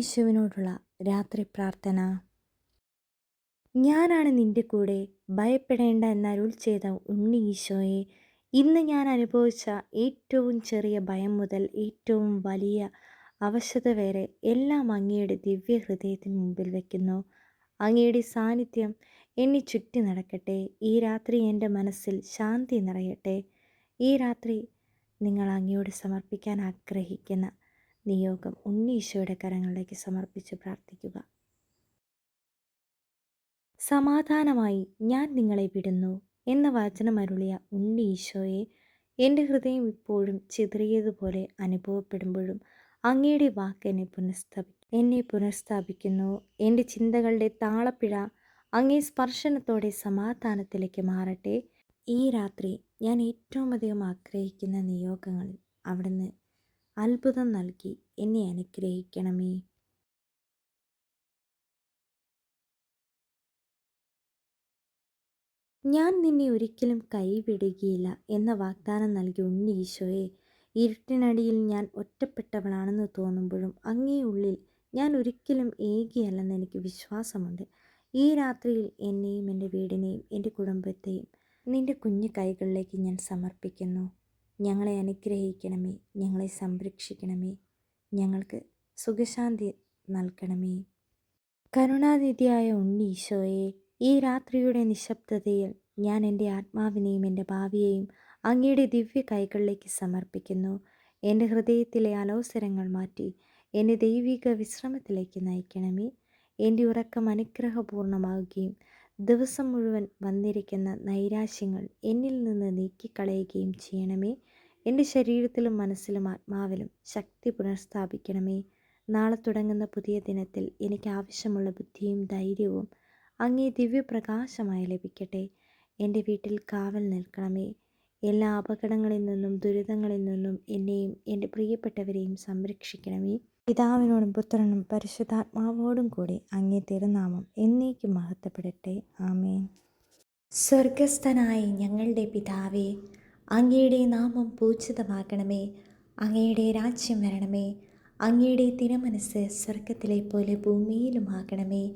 യേശുവിനോടുള്ള രാത്രി പ്രാർത്ഥന. ഞാനാണ് നിന്റെ കൂടെ ഭയപ്പെടേണ്ട എന്നരുൾ ചെയ്ത ഉണ്ണി ഈശോയെ. ഇന്ന് ഞാൻ അനുഭവിച്ച ഏറ്റവും ചെറിയ ഭയം മുതൽ ഏറ്റവും വലിയ അവശത വരെ എല്ലാം അങ്ങയുടെ ദിവ്യ ഹൃദയത്തിന് മുമ്പിൽ വയ്ക്കുന്നു അങ്ങയുടെ സാന്നിധ്യം എന്നെ ചുറ്റി നടക്കട്ടെ. ഈ രാത്രി എന്റെ മനസ്സിൽ ശാന്തി നിറയട്ടെ. ഈ രാത്രി നിങ്ങൾ അങ്ങയോട് സമർപ്പിക്കാൻ ആഗ്രഹിക്കുന്ന നിയോഗം ഉണ്ണീശോയുടെ കരങ്ങളിലേക്ക് സമർപ്പിച്ച് പ്രാർത്ഥിക്കുക. സമാധാനമായി ഞാൻ നിങ്ങളെ വിടുന്നു എന്ന വചനം അരുളിയ ഉണ്ണി ഈശോയെ എന്റെ ഹൃദയം ഇപ്പോഴും ചിതറിയതുപോലെ അനുഭവപ്പെടുമ്പോഴും അങ്ങയുടെ വാക്ക് എന്നെ പുനഃസ്ഥാപി എന്നെ പുനഃസ്ഥാപിക്കുന്നു. എന്റെ ചിന്തകളുടെ താളപ്പിഴ അങ്ങേ സ്പർശനത്തോടെ സമാധാനത്തിലേക്ക് മാറട്ടെ. ഈ രാത്രി ഞാൻ ഏറ്റവും അധികം ആഗ്രഹിക്കുന്ന നിയോഗങ്ങളിൽ അവിടുന്ന് അത്ഭുതം നൽകി എന്നെ അനുഗ്രഹിക്കണമേ. ഞാൻ നിന്നെ ഒരിക്കലും കൈവിടുകയില്ല എന്ന വാഗ്ദാനം നൽകി ഉണ്ണി ഈശോയെ ഇരുട്ടിനടിയിൽ ഞാൻ ഒറ്റപ്പെട്ടവളാണെന്ന് തോന്നുമ്പോഴും അങ്ങേ ഉള്ളിൽ ഞാൻ ഒരിക്കലും ഏകിയല്ലെന്ന് എനിക്ക് വിശ്വാസമുണ്ട്. ഈ രാത്രിയിൽ എന്നെയും എന്റെ വീടിനെയും എന്റെ കുടുംബത്തെയും നിന്റെ കുഞ്ഞു കൈകളിലേക്ക് ഞാൻ സമർപ്പിക്കുന്നു. ഞങ്ങളെ അനുഗ്രഹിക്കണമേ ഞങ്ങളെ സംരക്ഷിക്കണമേ ഞങ്ങൾക്ക് സുഖശാന്തി നൽകണമേ. കരുണാനിധിയായ ഉണ്ണീശോയെ ഈ രാത്രിയുടെ നിശബ്ദതയിൽ ഞാൻ എന്റെ ആത്മാവിനെയും എന്റെ ഭാവിയെയും അങ്ങയുടെ ദിവ്യ കൈകളിലേക്ക് സമർപ്പിക്കുന്നു. എന്റെ ഹൃദയത്തിലെ അലോസരങ്ങൾ മാറ്റി എന്നെ ദൈവിക വിശ്രമത്തിലേക്ക് നയിക്കണമേ. എന്റെ ഉറക്കം അനുഗ്രഹപൂർണമാവുകയും ദിവസം മുഴുവൻ വന്നിരിക്കുന്ന നൈരാശ്യങ്ങൾ എന്നിൽ നിന്ന് നീക്കിക്കളയുകയും ചെയ്യണമേ. എന്റെ ശരീരത്തിലും മനസ്സിലും ആത്മാവിലും ശക്തി പുനഃസ്ഥാപിക്കണമേ. നാളെ തുടങ്ങുന്ന പുതിയ ദിനത്തിൽ എനിക്ക് ആവശ്യമുള്ള ബുദ്ധിയും ധൈര്യവും അങ്ങേ ദിവ്യപ്രകാശമായി ലഭിക്കട്ടെ. എന്റെ വീട്ടിൽ കാവൽ നിൽക്കണമേ. എല്ലാ അപകടങ്ങളിൽ നിന്നും ദുരിതങ്ങളിൽ നിന്നും എന്നെയും എന്റെ പ്രിയപ്പെട്ടവരെയും സംരക്ഷിക്കണമേ. പിതാവിനോടും പുത്രനും പരിശുദ്ധാത്മാവോടും കൂടി അങ്ങേ തിരുനാമം എന്നേക്കും മഹത്വപ്പെടട്ടെ. ആമേൻ. സ്വർഗസ്ഥനായി ഞങ്ങളുടെ പിതാവേ അങ്ങയുടെ നാമം പൂജിതമാകണമേ. അങ്ങയുടെ രാജ്യം വരണമേ. അങ്ങയുടെ തിരമനസ് സ്വർഗത്തിലെ പോലെ ഭൂമിയിലുമാകണമേ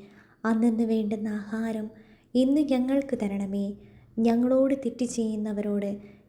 അന്നു വേണ്ടുന്ന ആഹാരം ഇന്ന് ഞങ്ങൾക്ക് തരണമേ. ഞങ്ങളോട് തെറ്റ് ചെയ്യുന്നവരോട്